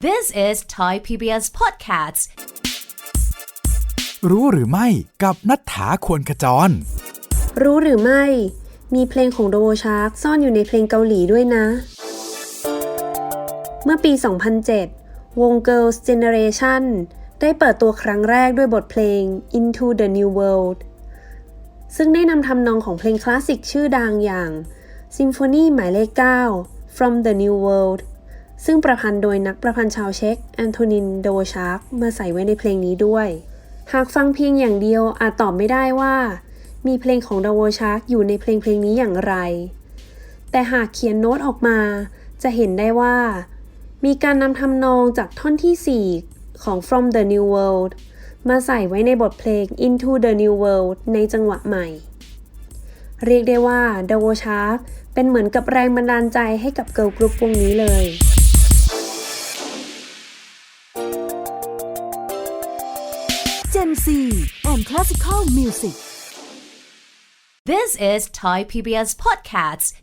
This is Thai PBS Podcasts. รู้หรือไม่กับนัฐถาควรขจร รู้หรือไม่ มีเพลงของโดโวชาร์กซ่อนอยู่ในเพลงเกาหลีด้วยนะ เมื่อปี 2007 วง Girls' Generation ได้เปิดตัวครั้งแรกด้วยบทเพลง Into the New World ซึ่งได้นำทำนองของเพลงคลาสสิกชื่อดังอย่าง Symphony หมายเลข 9 From the New World ซึ่งประพันธ์โดยนักประพันธ์ชาวเช็กแอนโทนินโดชาร์กมาใส่ไว้ในเพลงนี้ด้วย หากฟังเพียงอย่างเดียวอาจตอบไม่ได้ว่า มีเพลงของโดชาร์กอยู่ในเพลงเพลงนี้อย่างไร แต่หากเขียนโน้ตออกมา จะเห็นได้ว่า มีการนำทำนองจากท่อนที่ 4 ของ From the New World มาใส่ไว้ในบทเพลง Into the New World ในจังหวะใหม่ เรียกได้ว่าดาวชาร์กเป็นเหมือนกับแรงบันดาลใจให้กับเกิร์ลกรุ๊ปวงนี้เลย Gen Z and Classical Music This is Thai PBS Podcasts.